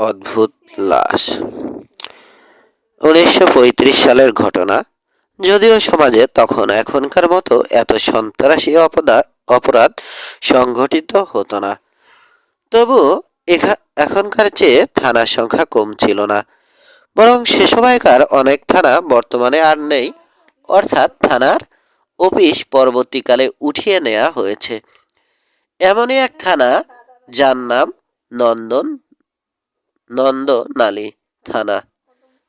অদ্ভুত লাশ। উনিশশো পঁয়ত্রিশ সালের ঘটনা, যদিও সমাজে তখন এখনকার মতো এত সন্ত্রাসী অপরাধ অপরাধ সংঘটিত হতো না। তবু এখা- এখনকার চেয়ে থানার সংখ্যা কম ছিল না। বরং সে সময়কার অনেক থানা বর্তমানে আর নেই। অর্থাৎ থানার অফিস পরবর্তীকালে উঠিয়ে নেওয়া হয়েছে। এমনই এক থানা, যার নাম নন্দন নন্দনালী থানা।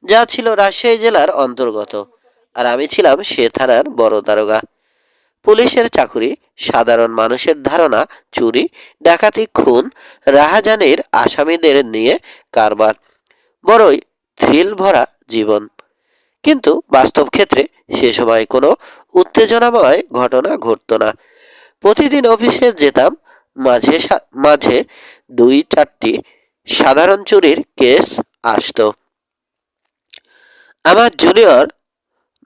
যা ছিল রাজশাহী জেলার অন্তর্গত, আর আমি ছিলাম সে থানার বড় দারোগা। পুলিশের চাকুরি, সাধারণ মানুষের ধারণা, চুরি, ডাকাতি, খুন, রাহাজানির আসামিদের নিয়ে কারবার। বড়ই থ্রিল ভরা জীবন। কিন্তু বাস্তব ক্ষেত্রে সে সময় কোনো উত্তেজনাময় ঘটনা ঘটতো না। প্রতিদিন অফিসে যেতাম, মাঝে মাঝে দুই চারটি সাধারণ চুরির কেস আসতো। আমার জুনিয়র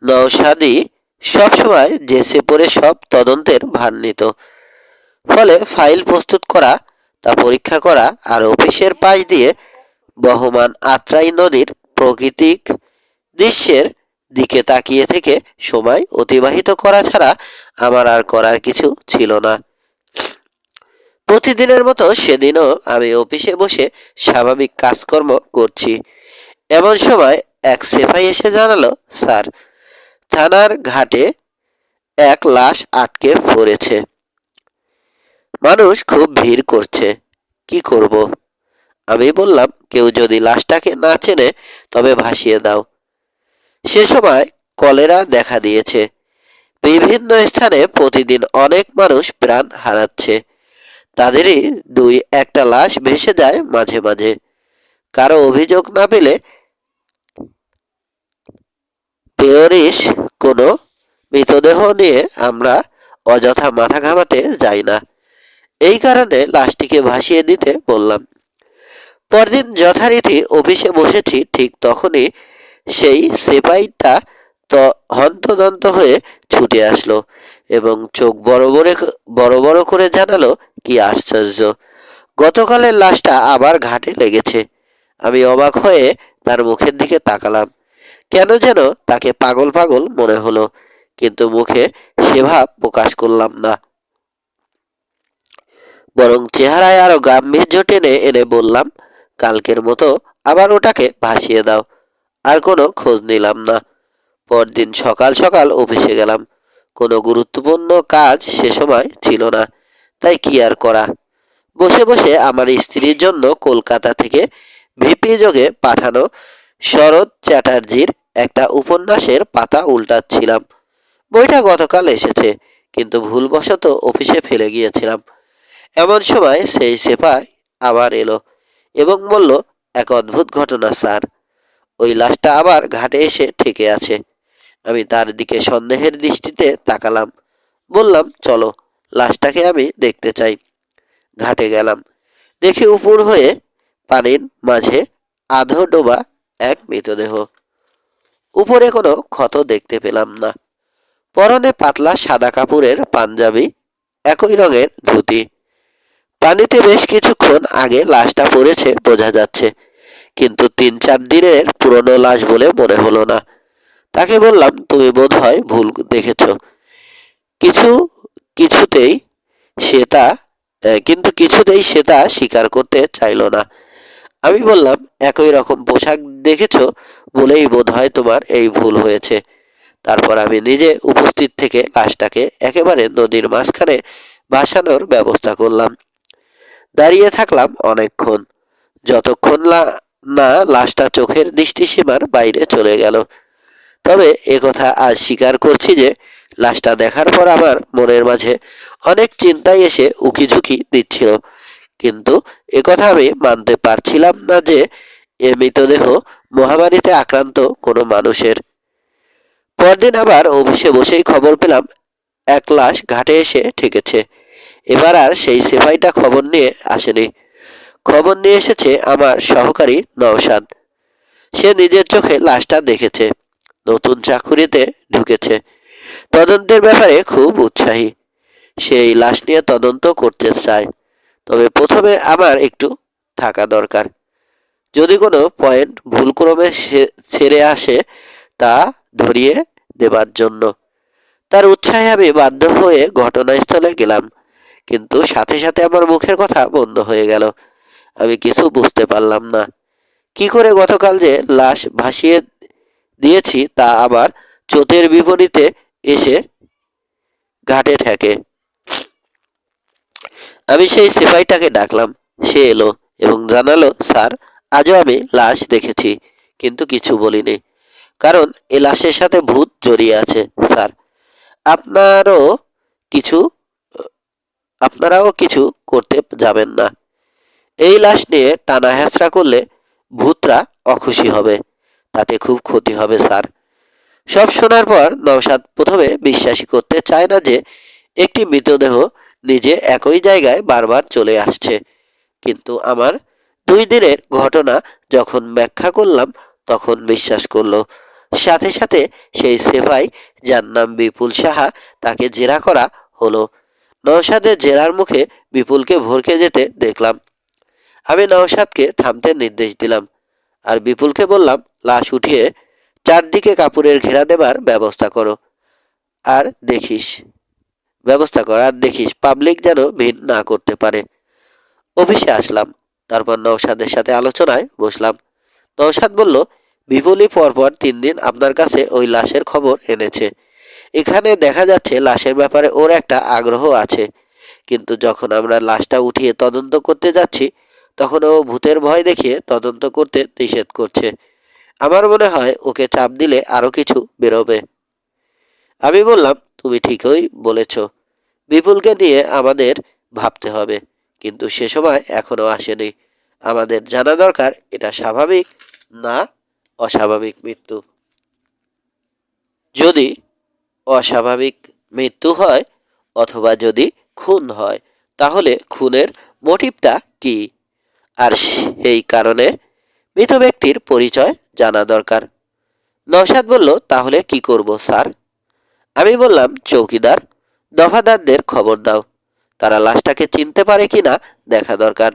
নৌসাদি সবসময় জেসে পড়ে সব তদন্তের ভার নিত। ফলে ফাইল প্রস্তুত করা, তা পরীক্ষা করা আর অফিসের পাশ দিয়ে বহমান আত্রাই নদীর প্রাকৃতিক দৃশ্যের দিকে তাকিয়ে থেকে সময় অতিবাহিত করা ছাড়া আমার আর করার কিছু ছিল না। প্রতিদিনের মতো সেদিনও আমি অফিসে বসে স্বাভাবিক কাজকর্ম করছি। এমন সময় এক সেফাই এসে জানালো, স্যার, থানার ঘাটে এক লাশ আটকে পড়েছে। মানুষ খুব ভিড় করছে। কি করব? আমি বললাম, কেউ যদি লাশটাকে না চেনে, তবে ভাসিয়ে দাও। সে সময় কলেরা দেখা দিয়েছে। বিভিন্ন স্থানে প্রতিদিন অনেক মানুষ প্রাণ হারাচ্ছে। তাদেরই দুই একটা লাশ ভেসে যায় মাঝে মাঝে। কারও অভিযোগ না পেলে পেয়রিশ কোনো মৃতদেহ নিয়ে আমরা অযথা মাথা ঘামাতে যাই না। এই কারণে লাশটিকে ভাসিয়ে দিতে বললাম। পরদিন যথারীতি অফিসে বসেছি, ঠিক তখনই সেই সেপাইটা হন্তদন্ত হয়ে ছুটে আসলো এবং চোখ বড় বড় করে জানালো, কি আশ্চর্য! গতকালের লাশটা আবার ঘাটে লেগেছে। আমি অবাক হয়ে তার মুখের দিকে তাকালাম। কেন যেন তাকে পাগল পাগল মনে হলো, কিন্তু মুখে সে ভাব প্রকাশ করলাম না। বরং চেহারায় আরও গাম্ভীর্য টেনে এনে বললাম, কালকের মতো আবার ওটাকে ভাসিয়ে দাও, আর কোনো খোঁজ নিলাম না। পরদিন সকাল সকাল অফিসে গেলাম। কোনো গুরুত্বপূর্ণ কাজ সে সময় ছিল না, তাই কি আর করা? বসে বসে আমার স্ত্রীর জন্য কলকাতা থেকে ভিপি যোগে পাঠানো শরৎ চ্যাটার্জির একটা উপন্যাসের পাতা উল্টাচ্ছিলাম। বইটা গতকাল এসেছে, কিন্তু ভুলবশত অফিসে ফেলে গিয়েছিলাম। এমন সময় সেই সেপাই আবার এলো এবং বলল, এক অদ্ভুত ঘটনা, স্যার। ওই লাশটা আবার ঘাটে এসে ঠেকে আছে। আমি তার দিকে সন্দেহের দৃষ্টিতে তাকালাম। বললাম, চলো, লাশটাকে আমি দেখতে চাই। ঘাটে গেলাম। দেখি উপর হয়ে পানির মাঝে আধো ডোবা এক মৃতদেহ। উপরে কোনো ক্ষত দেখতে পেলাম না। পরনে পাতলা সাদা কাপড়ের পাঞ্জাবি, একই রঙের ধুতি। পানিতে বেশ কিছুক্ষণ আগে লাশটা পড়েছে, বোঝা যাচ্ছে। কিন্তু তিন চার দিনের পুরনো লাশ বলে মনে হলো না। তাকে বললাম, তুমি বোধ হয় ভুল দেখেছ। কিছু, কিছুতেই সে তা কিন্তু কিছুতেই সে তা স্বীকার করতে চাইলো না। আমি বললাম, একই রকম পোশাক দেখেছ বলেই বোধ হয় তোমার এই ভুল হয়েছে। তারপর আমি নিজে উপস্থিত থেকে লাশটাকে একেবারে নদীর মাঝখানে ভাসানোর ব্যবস্থা করলাম। দাঁড়িয়ে থাকলাম অনেকক্ষণ। যতক্ষণ না, লাশটা চোখের দৃষ্টিসীমার বাইরে চলে গেল। তবে একথা আজ স্বীকার করছি যে, লাশটা দেখার পর আমার মনের মাঝে অনেক চিন্তাই এসে উকিঝুঁকি দিচ্ছিল। কিন্তু একথা আমি মানতে পারছিলাম না যে, এ মৃতদেহ মহামারীতে আক্রান্ত কোনো মানুষের। পরদিন আবার অফিসে বসেই খবর পেলাম, এক লাশ ঘাটে এসে ঠেকেছে। এবার আর সেই সেফাইটা খবর নিয়ে আসেনি। খবর নিয়ে এসেছে আমার সহকারী নওশাদ। সে নিজের চোখে লাশটা দেখেছে। নতুন চাকুরিতে ঢুকেছে। তদন্তের ব্যাপারে খুব উৎসাহী। সে এই লাশ নিয়ে তদন্ত করতে চায়। তবে প্রথমে আমার একটু থাকা দরকার। যদি কোনো পয়েন্ট ভুলক্রমে ছেড়ে আসে, তা ধরিয়ে দেবার জন্য। তার উৎসাহে আমি বাধ্য হয়ে ঘটনাস্থলে গেলাম। কিন্তু সাথে সাথে আমার মুখের কথা বন্ধ হয়ে গেল। আমি কিছু বুঝতে পারলাম না। কি করে গতকাল যে লাশ ভাসিয়ে দিয়েছি, তা আবার চোতের বিপরীতে এসে ঘাটে ঠেকে। আমি সেই সিপাহীটাকে ডাকলাম। সে এলো এবং জানালো, স্যার, আজও আমি লাশ দেখেছি, কিন্তু কিছু বলিনি, কারণ এ লাশের সাথে ভূত জড়িয়ে আছে, স্যার। আপনারও কিছু, আপনারাও কিছু করতে যাবেন না। এই লাশ নিয়ে টানা হেঁচড়া করলে ভূতরা অখুশি হবে। তাতে খুব ক্ষতি হবে, স্যার। সব শোনার পর নওশাদ প্রথমে বিশ্বাসই করতে চায় না যে একটি মৃতদেহ নিজে একই জায়গায় বারবার চলে আসছে। কিন্তু আমার দুই দিনের ঘটনা যখন ব্যাখ্যা করলাম, তখন বিশ্বাস করল। সাথে সাথে সেই সেভাই, যার নাম বিপুল সাহা, তাকে জেরা করা হলো। নওশাদের জেরার মুখে বিপুলকে ভরকে যেতে দেখলাম। আমি নওশাদকে থামতে নির্দেশ দিলাম। আর বিপুলকে বললাম, লাশ উঠিয়ে চারদিকে কাপড়ের ঘেরা দেবার ব্যবস্থা করো। আর দেখিস, ব্যবস্থা কর, আর দেখিস পাবলিক যেন ভিড় না করতে পারে। অফিসে আসলাম, তারপর নৌসাদের সাথে আলোচনায় বসলাম। নৌসাদ বলল, বিপুলই পরপর তিন দিন আপনার কাছে ওই লাশের খবর এনেছে। এখানে দেখা যাচ্ছে লাশের ব্যাপারে ওর একটা আগ্রহ আছে। কিন্তু যখন আমরা লাশটা উঠিয়ে তদন্ত করতে যাচ্ছি তখন ও ভূতের ভয় দেখিয়ে তদন্ত করতে নিষেধ করছে। আমার মনে হয় ওকে চাপ দিলে আরও কিছু বেরোবে। আমি বললাম, তুমি ঠিকই বলেছ। বিপুলকে নিয়ে আমাদের ভাবতে হবে। কিন্তু সে সময় এখনও আসেনি। আমাদের জানা দরকার, এটা স্বাভাবিক না অস্বাভাবিক মৃত্যু। যদি অস্বাভাবিক মৃত্যু হয় অথবা যদি খুন হয়, তাহলে খুনের মোটিভটা কি? আর সেই কারণে মৃত ব্যক্তির পরিচয় জানা দরকার। নৌসাদ বলল, তাহলে কি করব, স্যার? আমি বললাম, চৌকিদার, দফাদারদের খবর দাও। তারা লাশটাকে চিনতে পারে কি না দেখা দরকার।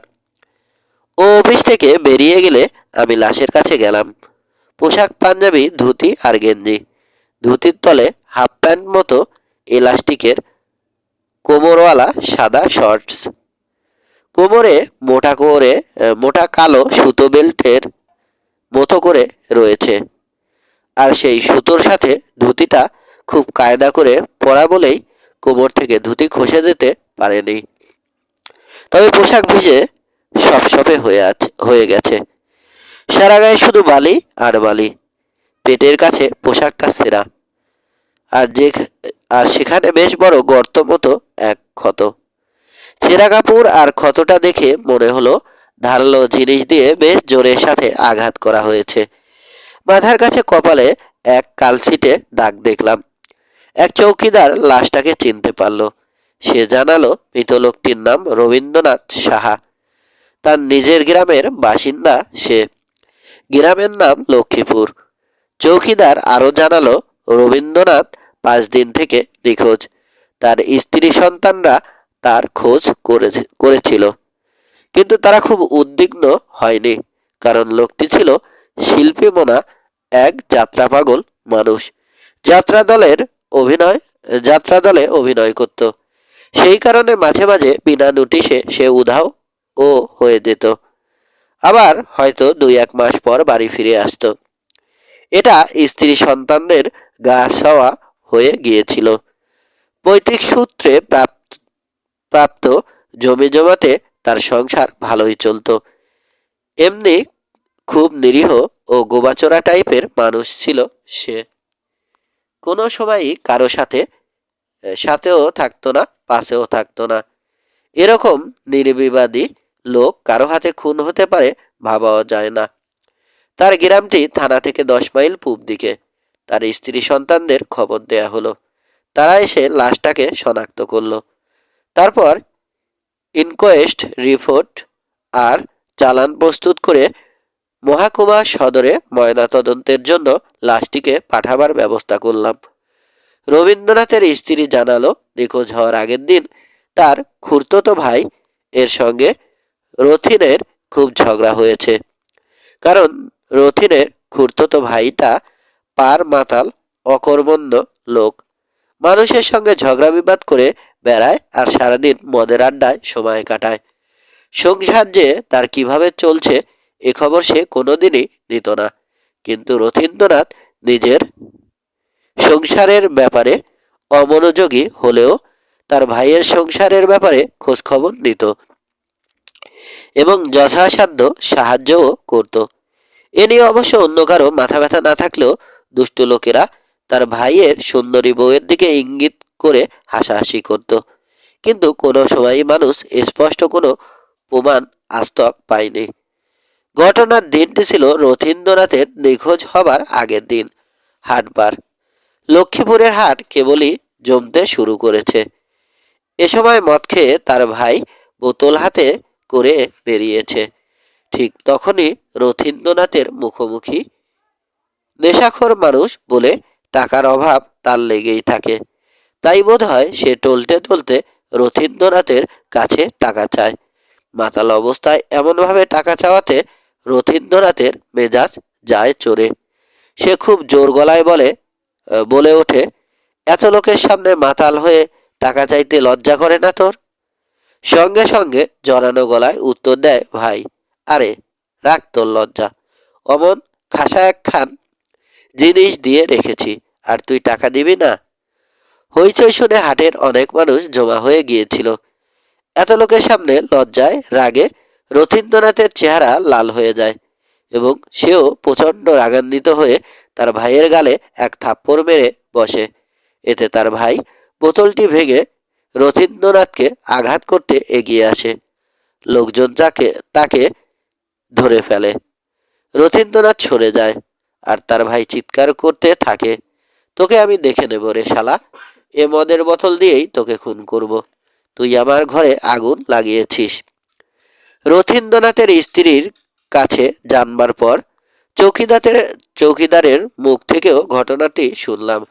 ও অফিস থেকে বেরিয়ে গেলে আমি লাশের কাছে গেলাম। পোশাক, পাঞ্জাবি, ধুতি আর গেঞ্জি। ধুতির তলে হাফ প্যান্ট মতো এলাস্টিকের কোমরওয়ালা সাদা শর্টস। কোমরে, মোটা করে মোটা কালো সুতো বেল্টের মতো করে রয়েছে। আর সেই সুতোর সাথে ধুতিটা খুব কায়দা করে পরা বলেই কোমর থেকে ধুতি খসে যেতে পারেনি। তবে পোশাক ভিজে সপসপে হয়ে আছে, হয়ে গেছে। সারা গায়ে শুধু বালি আর বালি। পেটের কাছে পোশাকটা সেরা। আর যে আর সেখানে বেশ বড় গর্ত মতো এক ক্ষত। ছেঁড়া কাপড় আর ক্ষতটা দেখে মনে হলো ধারালো জিনিস দিয়ে বেশ জোরের সাথে আঘাত করা হয়েছে। মাথার কাছে কপালে এক কালশিটে দাগ দেখলাম। এক চৌকিদার লাশটাকে চিনতে পারল। সে জানালো, মৃত লোকটির নাম রবীন্দ্রনাথ সাহা। তার নিজের গ্রামের বাসিন্দা সে। গ্রামের নাম লক্ষ্মীপুর। চৌকিদার আরও জানালো, রবীন্দ্রনাথ পাঁচ দিন থেকে নিখোঁজ। তার স্ত্রী সন্তানরা তার খোঁজ করে করেছিল। কিন্তু তারা খুব উদ্বিগ্ন হয়নি, কারণ লোকটি ছিল শিল্পী মোনা এক যাত্রা পাগল মানুষ। যাত্রা দলের অভিনয় যাত্রা দলে অভিনয় করত। সেই কারণে মাঝে মাঝে বিনা নোটিশে সে উধাও ও হয়ে যেত। আবার হয়তো দুই এক মাস পর বাড়ি ফিরে আসতো। এটা স্ত্রী সন্তানদের গা ছাওয়া হয়ে গিয়েছিল। পৈতৃক সূত্রে প্রাপ্ত প্রাপ্ত জমি জমাতে তার সংসার ভালোই চলতো। এমনি খুব নিরীহ ও গোবাচোরা টাইপের মানুষ ছিল সে। কোনো সময়ই কারও সাথে সাথেও থাকতো না, পাশেও থাকতো না। এরকম নির্বিবাদী লোক কারও হাতে খুন হতে পারে ভাবাও যায় না। তার গ্রামটি থানা থেকে দশ মাইল পূব দিকে। তার স্ত্রী সন্তানদের খবর দেয়া হলো। তারা এসে লাশটাকে শনাক্ত করল। তারপর ইনকোয়েস্ট রিপোর্ট আর চালান প্রস্তুত করে মহাকুমা সদরে ময়নাতদন্তের জন্য লাশটিকে পাঠাবার ব্যবস্থা করলাম। রবীন্দ্রনাথের স্ত্রী জানালো, নিখোঁজ হওয়ার আগের দিন তার খুড়তো ভাই এর সঙ্গে রথিনের খুব ঝগড়া হয়েছে। কারণ রথিনের খুঁড়তো ভাইটা পার মাতাল, অকর্মণ্য লোক। মানুষের সঙ্গে ঝগড়া বিবাদ করে বেড়ায় আর সারাদিন মদের আড্ডায় সময় কাটায়। সংসার যে তার কীভাবে চলছে এ খবর সে কোনোদিনই নিত না। কিন্তু রথীন্দ্রনাথ নিজের সংসারের ব্যাপারে অমনোযোগী হলেও তার ভাইয়ের সংসারের ব্যাপারে খোঁজখবর নিত এবং যথাসাধ্য সাহায্যও করত। এ নিয়ে অবশ্য অন্য কারও মাথা ব্যথা না থাকলেও দুষ্ট লোকেরা তার ভাইয়ের সুন্দরী বউয়ের দিকে ইঙ্গিত করে হাসাহাসি করত। কিন্তু কোনো সময়ই মানুষ স্পষ্ট কোনো প্রমাণ আস্তক পায়নি। ঘটনার দিনটি ছিল রথীন্দ্রনাথের নিখোঁজ হবার আগের দিন, হাটবার। লক্ষ্মীপুরের হাট কেবলই জমতে শুরু করেছে। এ সময় মদ খেয়ে তার ভাই বোতল হাতে করে বেরিয়েছে। ঠিক তখনই রথীন্দ্রনাথের মুখোমুখি নেশাখোর মানুষ বলে টাকার অভাব তার লেগেই থাকে। তাই বোধ হয় সে টলতে টলতে রথীন্দ্রনাথের কাছে টাকা চায়। মাতাল অবস্থায় এমনভাবে টাকা চাওয়াতে রথীন্দ্রনাথের মেজাজ যায় চড়ে সে খুব জোর গলায় বলে বলে ওঠে, এত লোকের সামনে মাতাল হয়ে টাকা চাইতে লজ্জা করে না তোর? সঙ্গে সঙ্গে জড়ানো গলায় উত্তর দেয়, ভাই, আরে, রাখ তোর লজ্জা। অমন খাসা একখান জিনিস দিয়ে রেখেছি, আর তুই টাকা দিবি না? হইচই শুনে হাটের অনেক মানুষ জমা হয়ে গিয়েছিল। এত লোকের সামনে লজ্জায়, রাগে রথীন্দ্রনাথের চেহারা লাল হয়ে যায় এবং সেও প্রচণ্ড রাগান্বিত হয়ে তার ভাইয়ের গালে এক থাপ্পড় মেরে বসে। এতে তার ভাই বোতলটি ভেঙে রথীন্দ্রনাথকে আঘাত করতে এগিয়ে আসে। লোকজন তাকে তাকে ধরে ফেলে। রথীন্দ্রনাথ সরে যায়। আর তার ভাই চিৎকার করতে থাকে, তোকে আমি দেখে নেব রে শালা। এ মদের বোতল দিয়েই তোকে খুন করব। তুই আমার ঘরে আগুন লাগিয়েছিস। রথীন্দ্রনাথের স্ত্রীর কাছে জানবার পর চৌকিদারের চৌকিদারের মুখ থেকেও ঘটনাটি শুনলাম।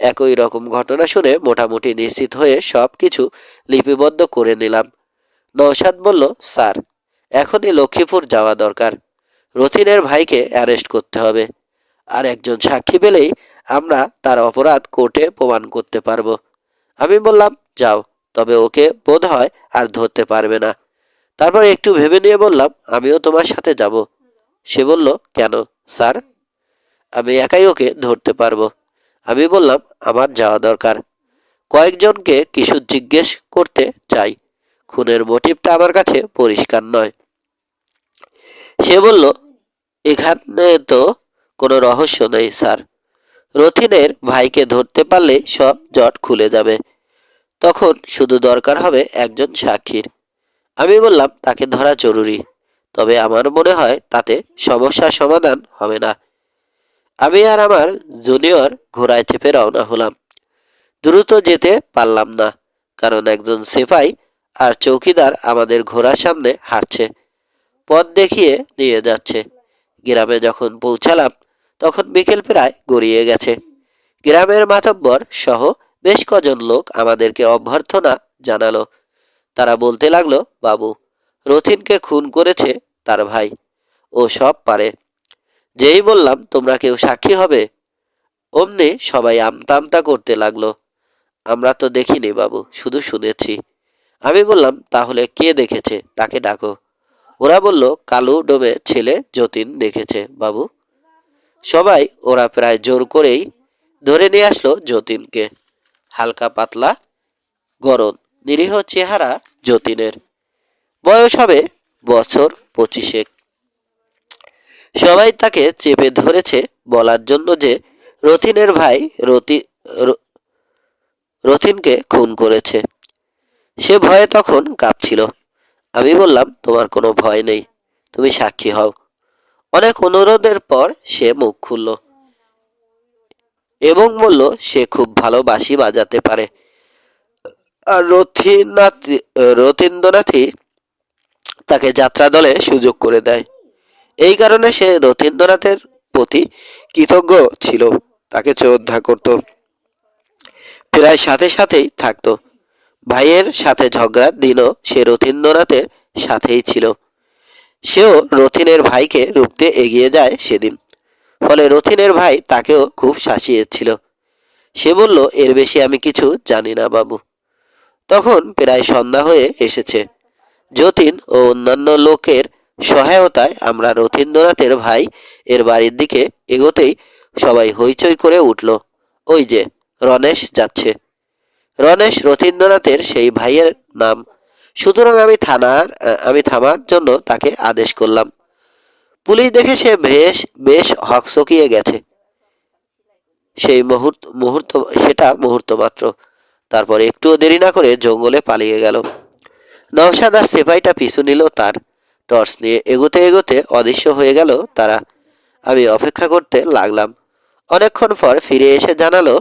একই রকম ঘটনা শুনে মোটামুটি নিশ্চিত হয়ে সব কিছু লিপিবদ্ধ করে নিলাম। নৌসাদ বলল, স্যার, এখনই লক্ষ্মীপুর যাওয়া দরকার। রথিনের ভাইকে অ্যারেস্ট করতে হবে। আর একজন সাক্ষী পেলেই আমরা তার অপরাধ কোর্টে প্রমাণ করতে পারব। আমি বললাম, যাও, তবে ওকে বোধ হয় আর ধরতে পারবে না। তারপর একটু ভেবে নিয়ে বললাম, আমিও তোমার সাথে যাব। সে বলল, কেন, স্যার? আমি একাই ওকে ধরতে পারব। আমি বললাম, আমার যাওয়া দরকার। কয়েকজনকে কিছু জিজ্ঞেস করতে চাই। খুনের মোটিভটা আমার কাছে পরিষ্কার নয়। সে বলল, এখানে তো কোনো রহস্য নেই, স্যার। রথিনের ভাইকে ধরতে পারলে সব জট খুলে যাবে। তখন শুধু দরকার হবে একজন সাক্ষীর। আমি বললাম, তাকে ধরা জরুরি। তবে আমার মনে হয় তাতে সমস্যার সমাধান হবে না। আমি আর আমার জুনিয়র ঘোড়ায় চেপে রওনা হলাম। দ্রুত যেতে পারলাম না, কারণ একজন সেপাই আর চৌকিদার আমাদের ঘোড়ার সামনে হাঁটছে। পথ দেখিয়ে নিয়ে যাচ্ছে। গ্রামে যখন পৌঁছালাম তখন বিকেল প্রায় গড়িয়ে গেছে। গ্রামের মাতব্বর সহ বেশ কজন লোক আমাদেরকে অভ্যর্থনা জানালো। তারা বলতে লাগল, বাবু, রথিনকে খুন করেছে তার ভাই। ও সব পারে। যেই বললাম, তোমরা কেউ সাক্ষী হবে? অমনি সবাই আমতা আমতা করতে লাগল। আমরা তো দেখিনি বাবু, শুধু শুনেছি। আমি বললাম, তাহলে কে দেখেছে? তাকে ডাকো। ওরা বলল, কালু ডোবে ছেলে যতীন দেখেছে, বাবু। সবাই ওরা প্রায় জোর করেই ধরে নিয়ে আসলো যতীনকে। হালকা পাতলা, গরম, নিরীহ চেহারা যতীনের। বয়স হবে বছর পঁচিশেক। সবাই তাকে চেপে ধরেছে বলার জন্য যে রথিনের ভাই রতি রথিনকে খুন করেছে। সে ভয়ে তখন কাঁপছিল। আমি বললাম, তোমার কোনো ভয় নেই। তুমি সাক্ষী হও। অনেক অনুরোধের পর সে মুখ খুলল এবং বলল, সে খুব ভালো বাঁশি বাজাতে পারে। আর রথীনাথ, রথীন্দ্রনাথই তাকে যাত্রা দলে সুযোগ করে দেয়। এই কারণে সে রথীন্দ্রনাথের প্রতি কৃতজ্ঞ ছিল, তাকে শ্রদ্ধা করত। প্রায় সাথে সাথেই থাকতো। ভাইয়ের সাথে ঝগড়ার দিনও সে রথীন্দ্রনাথের সাথেই ছিল। সেও রথিনের ভাইকে রুখতে এগিয়ে যায় সেদিন। ফলে রথিনের ভাই তাকেও খুব শাসিয়েছিল। সে বলল, এর বেশি আমি কিছু জানি না বাবু। তখন প্রায় সন্ধ্যা হয়ে এসেছে। যতীন ও অন্যান্য লোকের সহায়তায় আমরা রথীন্দ্রনাথের ভাই এর বাড়ির দিকে এগোতেই সবাই হইচই করে উঠল। ওই যে রণেশ যাচ্ছে। রণেশ রথীন্দ্রনাথের সেই ভাইয়ের নাম সুতরাং আমি থানার আমি থামার জন্য তাকে আদেশ করলাম। পুলিশ দেখে সে বেশ বেশ হকচকিয়ে গেছে। সেই মুহূর্ত মুহূর্ত, সেটা মুহূর্ত মাত্র। তারপর একটুও দেরি না করে জঙ্গলে পালিয়ে গেল। নওশাদ আর সেপাইটা পিছু নিল তার। টর্চ নিয়ে এগোতে এগোতে অদৃশ্য হয়ে গেল তারা। আমি অপেক্ষা করতে লাগলাম। অনেকক্ষণ পর ফিরে এসে জানালো,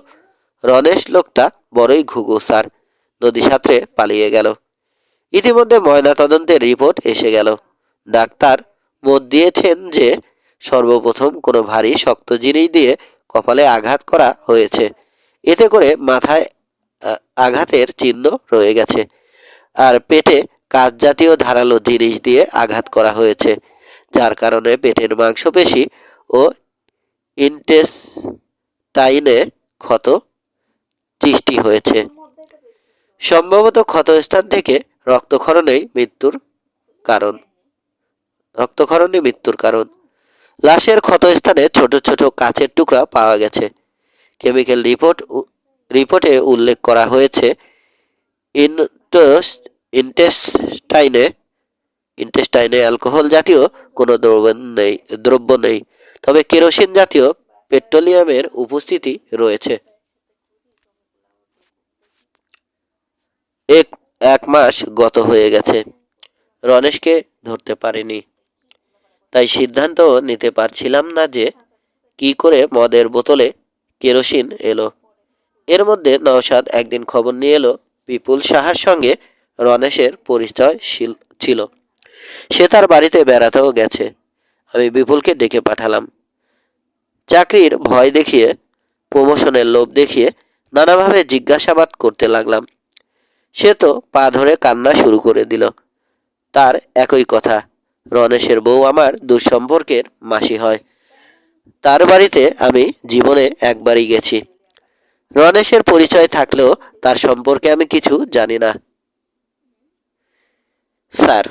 রণেশ লোকটা বড়ই ঘুঘু স্যার। নদী সাঁতরে পালিয়ে গেল। ইতিমধ্যে ময়নাতদন্তের রিপোর্ট এসে গেল। ডাক্তার মত দিয়েছেন যে, সর্বপ্রথম কোনো ভারী শক্ত জিনিস দিয়ে কপালে আঘাত করা হয়েছে। এতে করে মাথায় আঘাতের চিহ্ন রয়ে গেছে। আর পেটে কাজ জাতীয় ধারালো জিনিস দিয়ে আঘাত করা হয়েছে, যার কারণে পেটের মাংসপেশি ও ইন্টেস্টাইনে ক্ষত সৃষ্টি হয়েছে। সম্ভবত ক্ষতস্থান থেকে রক্তক্ষরণেই মৃত্যুর কারণ। রক্তক্ষরণই মৃত্যুর কারণ। লাশের ক্ষতস্থানে ছোট ছোট কাচের টুকরা পাওয়া গেছে। কেমিক্যাল রিপোর্ট রিপোর্টে উল্লেখ করা হয়েছে ইনটেস ইন্টেস্টাইনে ইন্টেস্টাইনে অ্যালকোহল জাতীয় কোনো দ্রব্য নেই দ্রব্য নেই। তবে কেরোসিন জাতীয় পেট্রোলিয়ামের উপস্থিতি রয়েছে। এক এক মাস গত হয়ে গেছে। রনেশকে ধরতে পারিনি। তাই সিদ্ধান্ত নিতে পারছিলাম না যে কি করে মদের বোতলে কেরোসিন এলো। এর মধ্যে নওশাদ একদিন খবর নিয়ে এলো বিপুল সাহার সঙ্গে রনেশের পরিচয় ছিল। সে তার বাড়িতে বেড়াতেও গেছে। আমি বিপুলকে ডেকে পাঠালাম। চাকরির ভয় দেখিয়ে, প্রমোশনের লোভ দেখিয়ে নানাভাবে জিজ্ঞাসাবাদ করতে লাগলাম। সে তো পা ধরে কান্না শুরু করে দিল। তার একই কথা, রণেশের বউ আমার দুঃসম্পর্কের মাসি হয়। তার বাড়িতে আমি জীবনে একবারই গেছি। রণেশের পরিচয় থাকলেও তার সম্পর্কে আমি কিছু জানি না। স্যার,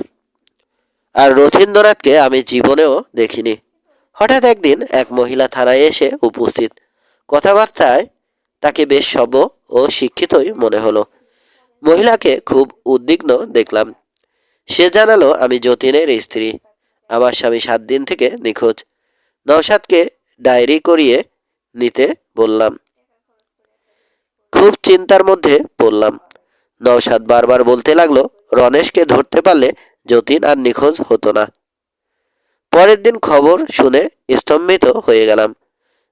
আর রথীন্দ্রনাথকে আমি জীবনেও দেখিনি। হঠাৎ একদিন এক মহিলা থানায় এসে উপস্থিত। কথাবার্তায় তাকে বেশ সভ্য ও শিক্ষিতই মনে হলো। মহিলাকে খুব উদ্বিগ্ন দেখলাম। সে জানালো, আমি যতীনের স্ত্রী। আমার স্বামী সাত দিন থেকে নিখোঁজ। নওশাদকে ডায়েরি করিয়ে নিতে বললাম। খুব চিন্তার মধ্যে পড়লাম। নওশাদ বারবার বলতে লাগল, রণেশকে ধরতে পারলে যতীন আর নিখোঁজ হতো না। পরের দিন খবর শুনে স্তম্ভিত হয়ে গেলাম।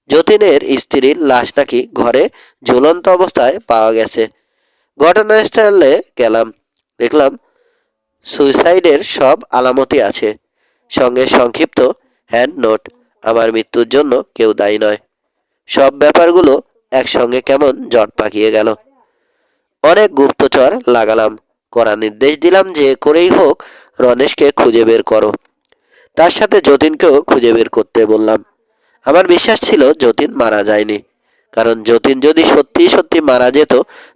যতীনের স্ত্রীর লাশ নাকি ঘরে ঝুলন্ত অবস্থায় পাওয়া গেছে। ঘটনাস্থলে গেলাম। দেখলাম সুইসাইডের সব আলামতি আছে। সঙ্গে সংক্ষিপ্ত হ্যান্ড নোট। আমার মৃত্যুর জন্য কেউ দায়ী নয়। সব ব্যাপারগুলো একসঙ্গে কেমন জট পাকিয়ে গেল। অনেক গুপ্তচর লাগালাম। করা নির্দেশ দিলাম যে করেই হোক রনেশকে খুঁজে বের করো। তার সাথে যতীনকেও খুঁজে বের করতে বললাম। আমার বিশ্বাস ছিল যতীন মারা যায়নি। কারণ যতীন যদি সত্যি সত্যি মারা যেত,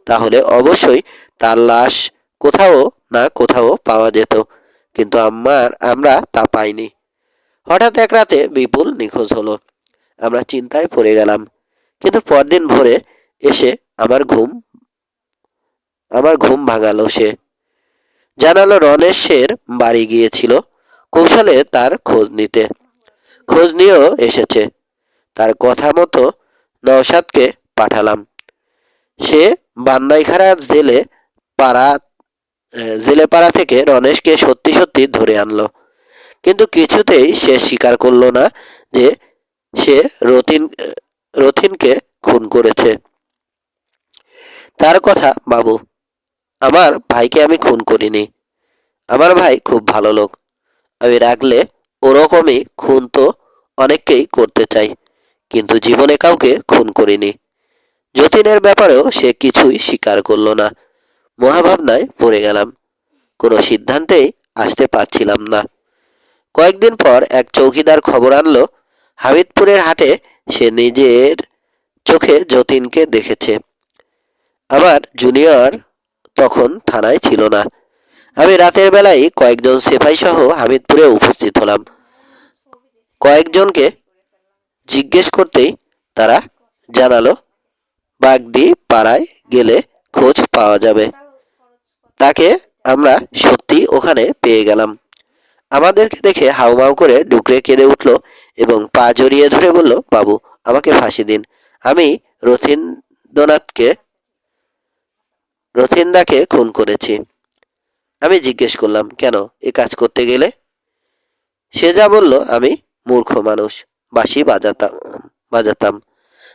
তাহলে অবশ্যই তার লাশ কোথাও না কোথাও পাওয়া যেত। কিন্তু আমার আমরা তা পাইনি। হঠাৎ এক রাতে বিপুল নিখোঁজ হলো। আমরা চিন্তায় পড়ে গেলাম। কিন্তু পরদিন ভোরে এসে আমার ঘুম আমার ঘুম ভাঙালো সে। জানালো রণেশের বাড়ি গিয়েছিল কৌশলে তার খোঁজ নিতে। খোঁজ নিয়েও এসেছে। তার কথা মতো নওশাদকে পাঠালাম। সে বান্দাইখাড়া জেলে পাড়া জেলে পাড়া থেকে রণেশকে সত্যি সত্যি ধরে আনলো। কিন্তু কিছুতেই সে স্বীকার করল না যে সে রতিন, রথিনকে খুন করেছে। তার কথা, বাবু, আমার ভাইকে আমি খুন করিনি। আমার ভাই খুব ভালো লোক। আমি রাখলে ওরকমই খুন তো অনেককেই করতে চাই। কিন্তু জীবনে কাউকে খুন করিনি। যতীনের ব্যাপারেও সে কিছুই স্বীকার করল না। মহাভাবনায় পড়ে গেলাম। কোনো সিদ্ধান্তেই আসতে পারছিলাম না। কয়েকদিন পর এক চৌকিদার খবর আনলো, হামিদপুরের হাটে সে নিজের চোখে যতীনকে দেখেছে। আমার জুনিয়র তখন থানায় ছিল না। আমি রাতের বেলায় কয়েকজন সেপাই সহ হামিদপুরে উপস্থিত হলাম। কয়েকজনকে জিজ্ঞেস করতেই তারা জানালো, বাগদি পাড়ায় গেলে খোঁজ পাওয়া যাবে। তাকে আমরা সত্যি ওখানে পেয়ে গেলাম। আমাদেরকে দেখে হাউমাউ করে ডুকরে কেঁদে উঠল এবং পা জড়িয়ে ধরে বলল, বাবু, আমাকে ফাঁসি দিন। আমি রথীন্দ্রনাথকে রথিন্দাকে খুন করেছি। আমি জিজ্ঞেস করলাম, কেন? এ কাজ করতে গেলে? সে যা বলল, আমি মূর্খ মানুষ। বাঁশি বাজাতাম বাজাতাম।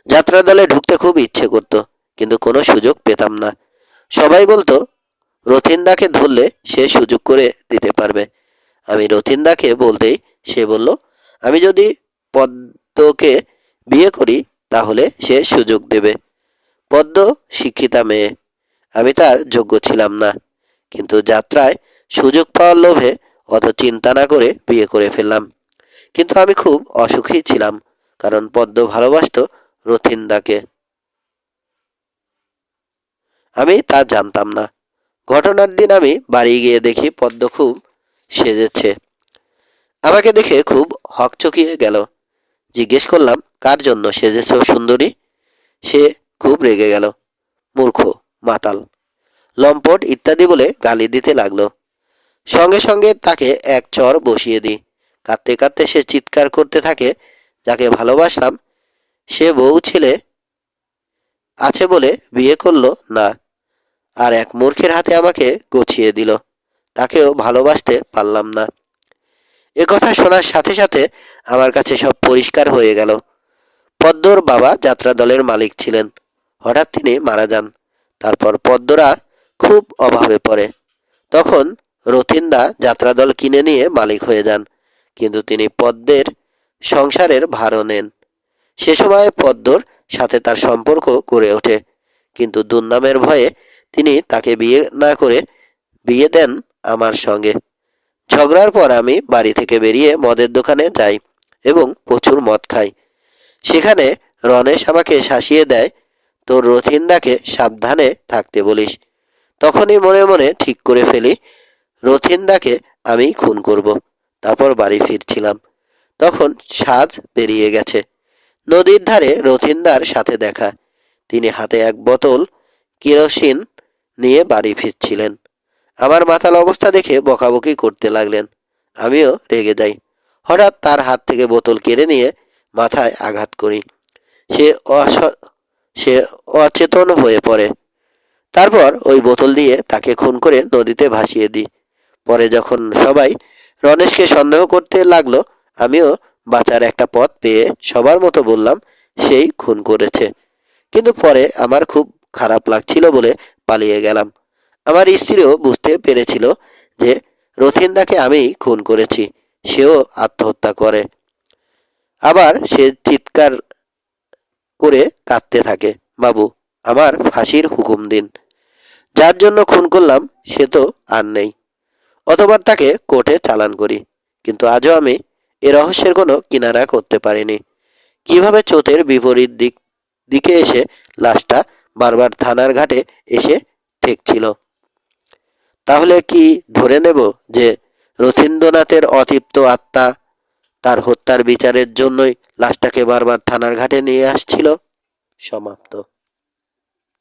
যাত্রা দলে ঢুকতে খুব ইচ্ছে করতো, কিন্তু কোনো সুযোগ পেতাম না। সবাই বলতো, রথিন্দাকে ধরলে সে সুযোগ করে দিতে পারবে। আমি রথিন্দাকে বলতেই সে বলল, আমি যদি পদ্মকে বিয়ে করি, তাহলে সে সুযোগ দেবে। পদ্ম শিক্ষিতা মেয়ে। আমি তার যোগ্য ছিলাম না। কিন্তু যাত্রায় সুযোগ পাওয়ার লোভে অত চিন্তা না করে বিয়ে করে ফেললাম। কিন্তু আমি খুব অসুখী ছিলাম, কারণ পদ্ম ভালোবাসত রথিন্দাকে। আমি তা জানতাম না। ঘটনার দিন আমি বাড়ি গিয়ে দেখি পদ্ম খুব সেজেছে। আমাকে দেখে খুব হকচকিয়ে গেল। জিজ্ঞেস করলাম, কার জন্য সেজেছ সুন্দরী? সে খুব রেগে গেল। মূর্খ, মাতাল, লম্পট ইত্যাদি বলে গালি দিতে লাগল। সঙ্গে সঙ্গে তাকে এক চর বসিয়ে দিই। কাঁদতে কাঁদতে সে চিৎকার করতে থাকে, যাকে ভালোবাসলাম। সে বউ ছেলে আছে বলে বিয়ে করল না, আর এক মূর্খের হাতে আমাকে গছিয়ে দিল। তাকেও ভালোবাসতে পারলাম না। এ কথা শোনার সাথে সাথে আমার কাছে সব পরিষ্কার হয়ে গেল। পদ্মর বাবা যাত্রা দলের মালিক ছিলেন। হঠাৎ তিনি মারা যান। তারপর পদ্মরা খুব অভাবে পড়ে। তখন রথিন্দা যাত্রাদল কিনে নিয়ে মালিক হয়ে যান। কিন্তু তিনি পদ্মের সংসারের ভারও নেন। সে সময় পদ্মর সাথে তার সম্পর্ক গড়ে ওঠে। কিন্তু দুর্নামের ভয়ে তিনি তাকে বিয়ে না করে বিয়ে দেন আমার সঙ্গে। ঝগড়ার পর আমি বাড়ি থেকে বেরিয়ে মদের দোকানে যাই এবং প্রচুর মদ খাই। সেখানে রনেশ আমাকে শাসিয়ে দেয়, তোর রথিন্দাকে সাবধানে থাকতে বলিস। তখনই মনে মনে ঠিক করে ফেলি, রথিন্দাকে আমি খুন করব। তারপর বাড়ি ফিরছিলাম। তখন সাজ পেরিয়ে গেছে। নদীর ধারে রথিন্দার সাথে দেখা। তিনি হাতে এক বোতল কেরোসিন নিয়ে বাড়ি ফিরছিলেন। আমার মাতাল অবস্থা দেখে বকাবকি করতে লাগলেন। আমিও রেগে যাই। হঠাৎ তার হাত থেকে বোতল কেড়ে নিয়ে মাথায় আঘাত করি। সে অস- সে অচেতন হয়ে পড়ে। তারপর ওই বোতল দিয়ে তাকে খুন করে নদীতে ভাসিয়ে দিই। পরে যখন সবাই রনেশকে সন্দেহ করতে লাগল। আমিও বাঁচার একটা পথ পেয়ে সবার মতো বললাম, সেই খুন করেছে। কিন্তু পরে আমার খুব খারাপ লাগছিল বলে পালিয়ে গেলাম। আমার স্ত্রীও বুঝতে পেরেছিল যে রথিন্দাকে আমি খুন করেছি, সেও আত্মহত্যা করে। আবার সে চিৎকার করে কাঁদতে থাকে, বাবু, আমার ফাঁসির হুকুম দিন। যার জন্য খুন করলাম, সে তো আর নেই। অতবার তাকে কোর্টে চালান করি, কিন্তু আজও আমি এ রহস্যের কোনো কিনারা করতে পারিনি। কীভাবে চোতের বিপরীত দিক, দিকে এসে লাশটা বারবার থানার ঘাটে এসে ঠেকছিল? তাহলে কি ধরে নেব যে রথীন্দ্রনাথের অতৃপ্ত আত্মা তার হত্যার বিচারের জন্যই লাশটাকে বারবার থানার ঘাটে নিয়ে আসছিল? সমাপ্ত।